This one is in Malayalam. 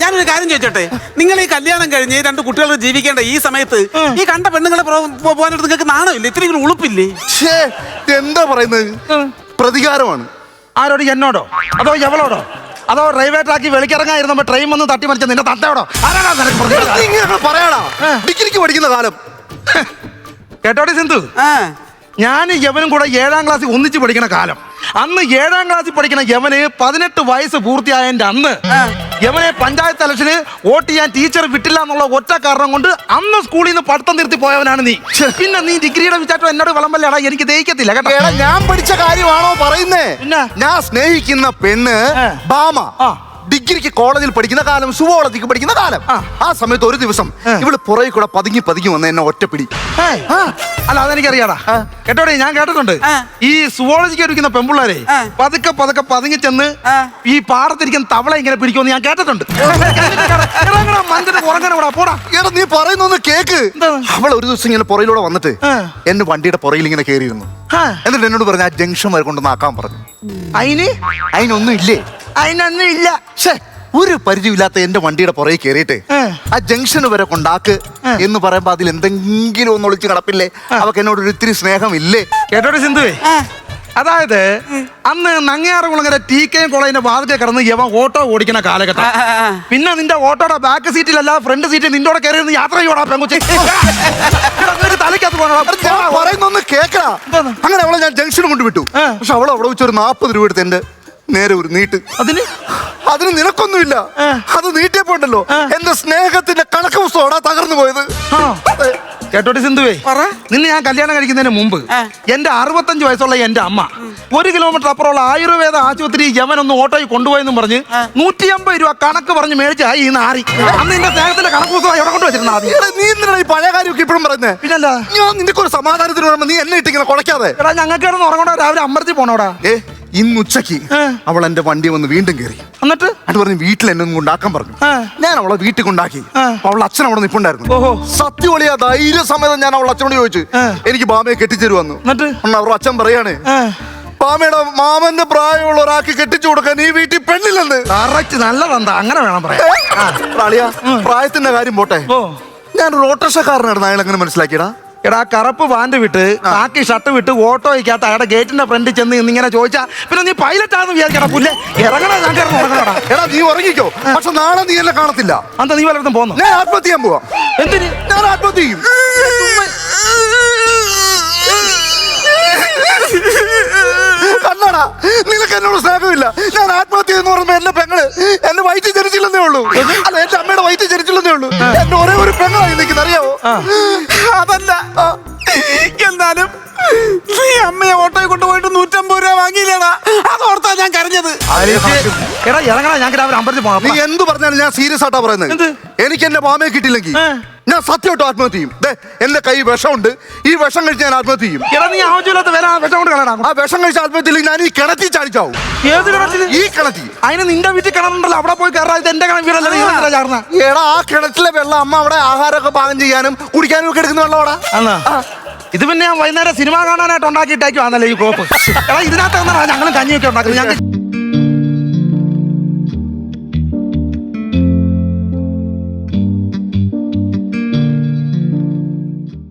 ഞാനൊരു കാര്യം ചോദിച്ചോട്ടെ? നിങ്ങൾ ഈ കല്യാണം കഴിഞ്ഞ് രണ്ട് കുട്ടികൾ ജീവിക്കേണ്ട ഈ സമയത്ത് ഈ കണ്ട പെണ്ണുങ്ങളെ പോകാനായിട്ട് നിങ്ങൾക്ക് നാണമില്ലേ? ഇത്രയും ഉളുപ്പില്ലേ? എന്താ പറയുന്നത്? പ്രതികാരമാണ്. ആരോട് എന്നോടോ? അതോ എവളോടോ? അതോ ട്രാക്കിൽ വെളിക്കിറങ്ങായിരുന്നപ്പോ ട്രെയിൻ വന്ന് തട്ടി മറിച്ച നിന്റെ തട്ടയോടോ പറയാടാ. ഡിഗ്രിക്ക് പഠിക്കുന്ന കാലം. കേട്ടോടി സിന്ധു? ഞാൻ യവനും കൂടെ ഏഴാം ക്ലാസ്സിൽ ഒന്നിച്ച് പഠിക്കണ കാലം. അന്ന് ഏഴാം ക്ലാസ്സിൽ പഠിക്കുന്ന യവന് പതിനെട്ട് വയസ്സ് പൂർത്തിയായതിന്റെ അന്ന് യവനെ പഞ്ചായത്ത് ഇലക്ഷന് വോട്ട് ചെയ്യാൻ ടീച്ചർ വിട്ടില്ല എന്നുള്ള ഒറ്റ കാരണം കൊണ്ട് അന്ന് സ്കൂളിൽ നിന്ന് പഠിത്തം നിർത്തി പോയവനാണ് നീ. പിന്നെ നീ ഡിഗ്രിയുടെ വിചാരം എന്നോട് വിളമ്പല്ലടാ എനിക്ക് ദഹിക്കത്തില്ല കേട്ടോ. ഞാൻ പഠിച്ച കാര്യമാണോ പറയുന്നേ? ഞാൻ സ്നേഹിക്കുന്ന പെണ്ണ് ബാമ. ഡിഗ്രിക്ക് കോളേജിൽ പഠിക്കുന്ന കാലം സുവോളജിക്ക് പഠിക്കുന്ന കാലം. ആ. സമയത്ത് ഒരു ദിവസം ഇവൾ പുറകെ കൂടെ പതുങ്ങി പതുങ്ങി വന്ന എന്നെ ഒറ്റപ്പിടി. അല്ല അതെനിക്കറിയാടാ. കേട്ടോടെ ഞാൻ കേട്ടിട്ടുണ്ട്. ഈ സുവോളജിക്ക് ഇരിക്കുന്ന പെമ്പിള്ളാരെ. പതുക്കെ പതുക്കെ പതുങ്ങി ചെന്ന് ഈ പാടത്തിരിക്കുന്ന തവള ഇങ്ങനെ പിടിക്കുമെന്ന് ഞാൻ കേട്ടിട്ടുണ്ട്. ഉറങ്ങണ പോടാ. എടാ നീ പറയുന്നൊന്ന് കേക്ക്. അവൾ ഒരു ദിവസം ഇങ്ങനെ പുറയിലൂടെ വന്നിട്ട്. എന്നെ വണ്ടിയുടെ പുറയിൽ ഇങ്ങനെ കയറിയിരുന്നു എന്നിട്ട് എന്നോട് പറഞ്ഞു ആ ജംഗ്ഷൻ വരെ കൊണ്ടൊന്ന് ആക്കാൻ പറഞ്ഞു. അയിന്? അതിനൊന്നും ഇല്ലേ? അതിനൊന്നും ഇല്ല. ഛേ ഒരു പരിചയമില്ലാത്ത എന്റെ വണ്ടിയുടെ പുറകെ കയറിയിട്ട് ആ ജംഗ്ഷൻ വരെ കൊണ്ടാക്ക് എന്ന് പറയുമ്പോ അതിൽ എന്തെങ്കിലും ഒന്ന് ഒളിച്ച് കടപ്പില്ലേ അവക്ക് എന്നോട് ഒരു ഇത്തിരി സ്നേഹമില്ലേ? കേട്ടോടെ സിന്ധുവേ? അതായത് അന്ന് നങ്ങയാറുകുളങ്ങര ടി കെ കോളേജിന്റെ വാതിക്കെ കടന്ന് യവൻ ഓട്ടോ ഓടിക്കുന്ന കാലഘട്ടം. പിന്നെ നിന്റെ ഓട്ടോയുടെ ബാക്ക് സീറ്റിലല്ല ഫ്രണ്ട് സീറ്റിൽ നിന്റെ കൂടെ കയറി യാത്ര ചെയ്യണോ പെങ്കുച്ചി തലയ്ക്കകത്ത് പോകണോ പറയുന്നൊന്ന് കേക്കടാ. അങ്ങനെ അവളെ ഞാൻ ജംഗ്ഷൻ കൊണ്ടുവിട്ടു. പക്ഷെ അവളെ അവിടെ വെച്ച് ഒരു നാൽപ്പത് രൂപ എടുത്ത് എന്റെ നേരെ ഒരു നീട്ട്. അതിന്? അതിന് നിനക്കൊന്നുമില്ല. അത് നീട്ടിയപ്പോണ്ടല്ലോ. എന്റെ സ്നേഹത്തിന്റെ കണക്ക് പുസ്തകമാണ് തകർന്നു പോയത്. കേട്ടോടി സിന്ധുവേ പറ. നിന്നെ ഞാൻ കല്യാണം കഴിക്കുന്നതിന് മുമ്പ്. എന്റെ അറുപത്തഞ്ച് വയസ്സുള്ള എന്റെ അമ്മ ഒരു കിലോമീറ്റർ അപ്പുറമുള്ള ആയുർവേദ ആശുപത്രി ഒന്ന് ഓട്ടോയിൽ കൊണ്ടുപോയെന്നും പറഞ്ഞ് നൂറ്റി അമ്പത് രൂപ കണക്ക് പറഞ്ഞ് മേടിച്ചായി ഈ നാറി. അന്ന് നിന്റെ സ്നേഹത്തിന്റെ കണക്ക് പുസ്തകം എവിടെ നീ ഈ പഴയ കാര്യമൊക്കെ ഇപ്പോഴും പറയുന്നത് പിന്നല്ല ഞാൻ നിനക്ക് ഒരു സമാധാനത്തിന് പറയുമ്പോ നീ എന്നെ ഇട്ടിങ്ങനെ കുളയ്ക്കാതെ എടാ ഞങ്ങൾക്ക് കിടന്ന് ഉറങ്ങണോ? രാവിലെ അമ്പലത്തിൽ പോണോടാ. ഏ? ഇന്ന് ഉച്ചയ്ക്ക് ആ. അവൾ എന്റെ വണ്ടി വന്ന് വീണ്ടും കയറി. എന്നിട്ട്? അത് പറഞ്ഞ് വീട്ടിൽ എന്നെ ഒന്ന് കൊണ്ടാക്കാൻ പറഞ്ഞു. ഞാൻ അവളെ വീട്ടിൽ കൊണ്ടാക്കി. അവൾ അവളുടെ അച്ഛൻ അവിടെ നിപ്പുണ്ടായിരുന്നു. ഓഹോ. സത്യമൊളിയാ ധൈര്യ സമയത്ത് ഞാൻ അവൾ അച്ഛനോട് ചോദിച്ചു എനിക്ക് ബാമയെ കെട്ടിച്ചേരുവന്നു. എന്നിട്ട്? അവർ അവരുടെ അച്ഛൻ പറയാണ്. ബാമയുടെ മാമന്റെ പ്രായമുള്ള ഒരാൾക്ക് കെട്ടിച്ചു കൊടുക്കാൻ ഈ വീട്ടിൽ പെണ്ണില്ലെന്ന്. കറക്റ്റ് നല്ലതെന്താ അങ്ങനെ വേണം പറയാ പ്രായത്തിന്റെ കാര്യം പോട്ടെ. ഞാൻ ഒരു ഓട്ടോഷക്കാരനായിരുന്നു അയാൾ എങ്ങനെ മനസ്സിലാക്കിയടാ? എടാ കറുപ്പ് പാന്റ് വിട്ട് ബാക്കി ഷർട്ട് വിട്ട് ഓട്ടോയ്ക്കകത്ത് അയാളുടെ ഗേറ്റിന്റെ ഫ്രണ്ട് ചെന്ന് ഇന്നിങ്ങനെ ചോദിച്ചാ പിന്നെ നീ പൈലറ്റ് ആണെന്ന് വിചാരിക്കടാ പുല്ലെ. ഇറങ്ങണ ഞാൻ കിടന്ന് ഉറങ്ങണടാ എടാ. നീ ഉറങ്ങിക്കോ. പക്ഷെ നാളെ നീ എന്നെ കാണത്തില്ല. അന്ത നീ വല്ലതും പോകുന്നു ഞാൻ ആത്മഹത്യ ചെയ്യാൻ പോവാ. എന്തിന്? ഞാൻ ആത്മഹത്യ ചെയ്യും. കണ്ണാടാ നിനക്ക് എന്നോട് സ്നേഹമില്ല. ഞാൻ ആത്മഹത്യ എന്ന് പറയുമ്പോ എന്റെ പെങ്ങൾ എന്റെ വയറ്റിൽ ജനിച്ചില്ലെന്നേ ഉള്ളൂ. അല്ല എന്റെ അമ്മയുടെ വയറ്റിൽ ജനിച്ചില്ലെന്നേ ഉള്ളൂ. എന്റെ ഒരേ ഒരു പെങ്ങളായി നിൽക്കുന്ന അറിയാവോ? നീ അമ്മയെ ഓട്ടോയിൽ കൊണ്ടുപോയിട്ട് നൂറ്റമ്പത് രൂപ വാങ്ങിയില്ലേടാ? അതോർത്താ ഞാൻ കരഞ്ഞത്. എടാ ഇറങ്ങണ ഞാൻ രാവിലെ അമ്പലത്തിൽ നീ പോണം എന്ത് പറഞ്ഞാലും ഞാൻ സീരിയസ് ആയിട്ടാ പറയുന്നത്. എനിക്ക് എന്റെ മാമയെ കിട്ടിയില്ലെങ്കിൽ ഞാൻ സത്യമായിട്ട് ആത്മഹത്യ ചെയ്യും. ദേ എന്റെ കൈ വിഷമുണ്ട്. ഈ വിഷം കഴിച്ച് ഞാൻ ആത്മഹത്യ ചെയ്യും. എടാ നീ ആവശ്യമില്ലാത്ത വിഷം കൊണ്ട് കളയടാ. ആ വിഷം കഴിച്ച് ആത്മഹത്യ ഇല്ലെങ്കിൽ ഞാൻ ഈ കിണറ്റി ചാടിച്ചാവും. ഏത് കിണറ്റിൽ? ഈ കിണറ്റി അതിന് നിന്റെ വീട്ടിൽ കിണറുണ്ടല്ലോ അവിടെ പോയി കയറാ. ഇത് എന്റെ കിണറ്റിലല്ലേ ചാർന്ന എടാ ആ കിണറ്റിലെ വെള്ളം അമ്മ അവിടെ ആഹാരമൊക്കെ പാകം ചെയ്യാനും കുടിക്കാനും ഒക്കെ എടുക്കുന്ന വെള്ളം അന്നാ ഇത് പിന്നെ ഞാൻ വൈകുന്നേരം സിനിമ കാണാനായിട്ട് ഉണ്ടാക്കിയിട്ടേക്ക് വന്നല്ലേ ഈ കോപ്പ് എടാ ഇതിനകത്ത് ഞങ്ങളും കഞ്ഞിയൊക്കെ ഉണ്ടാക്കുന്നത് ഞങ്ങൾക്ക്